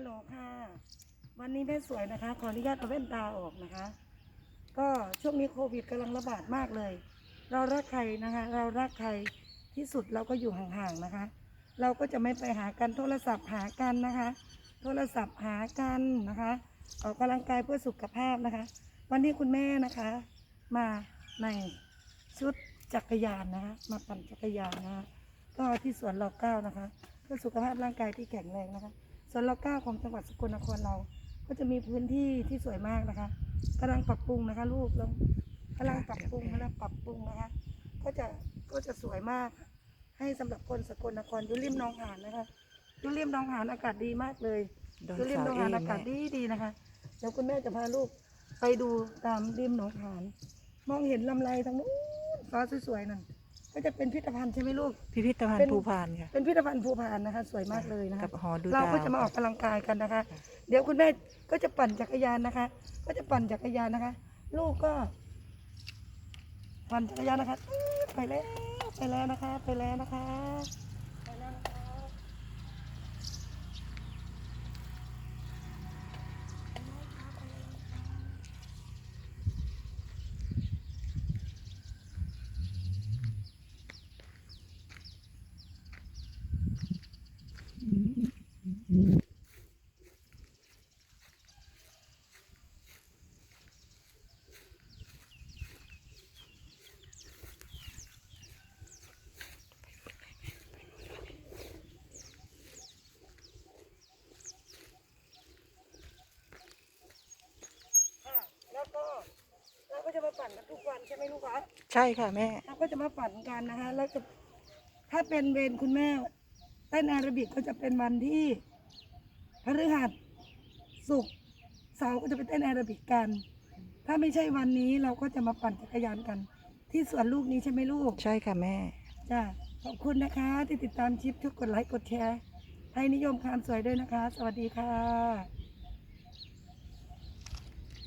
ฮัลโหลค่ะ วันนี้แม่สวยนะคะ ขออนุญาตเอาแว่นตาออกนะคะ ก็ช่วงนี้โควิดกำลังระบาดมากเลย เรารักใครนะคะ เรารักใครที่สุดเราก็อยู่ห่างๆนะคะ เราก็จะไม่ไปหากันโทรศัพท์หากันนะคะ โทรศัพท์หากันนะคะ ออกกำลังกายเพื่อสุขภาพนะคะ วันนี้คุณแม่นะคะ มาในชุดจักรยานนะคะมาปั่นจักรยานนะคะก็ที่สวนรอเก้านะคะ เพื่อสุขภาพร่างกายที่แข็งแรงนะคะ สวนรอเก้าของจังหวัดสกลนครเรา ก็จะมีพื้นที่ที่สวยมากนะคะกำลังปรับปรุงนะคะ ลูกเรากำลังปรับปรุงกำลังปรับปรุงนะคะ ก็จะก็จะสวยมาก ให้สำหรับคนสกลนครอยู่ริมหนองหานนะคะอยู่ริมหนองหานอากาศดีมากเลยดอยอยู่ริมหนองหานสาวเออากาศแม่ดีดีนะคะเดี๋ยวคุณแม่จะพาลูกไปดูตามริมหนองหาน มองเห็นลำไรทางนู้นฟ้าสวยๆนั่น ก็จะเป็นพิพิธภัณฑ์ใช่ไหมลูก พิพิธภัณเป็ฑ์นภูพานค่ะเป็นพิพิธภัณฑ์ภูพานนะคะ สวยมากเลยนะคะกับหอดูเราดาวก็จะมาออกกำลังกายกันนะคะ เดี๋ยวคุณแม่ก็จะปั่นจักรยานนะคะ ก็จะปั่นจักรยานนะคะ ลูกก็ ปั่นจักรยานนะคะตื๊ดไปแล้วไปแล้วนะคะ ไปแล้วนะคะไปแล้วนะคะค่ะแล้วก็เราก็ จะมาปั่นกันทุกวันใช่ไหมลูกคะใช่ค่ะแม่ เราก็จะมาปั่นกันนะคะแล้วจะถ้าเป็นเวรคุณแม่เต้นแอโรบิกก็จะเป็นวันที่พฤหัสศุกร์เสาร์ก็จะไปเต้นแอโรบิกกัน ถ้าไม่ใช่วันนี้เราก็จะมาปั่นจักรยานกัน ที่สวนลูกนี้ใช่ไหมลูกใช่ค่ะแม่ จ้าขอบคุณนะคะ ที่ติดตามชิปทุกกดไลค์กดแชร์ไทยนิยมคามสวยด้วยนะคะ สวัสดีค่ะ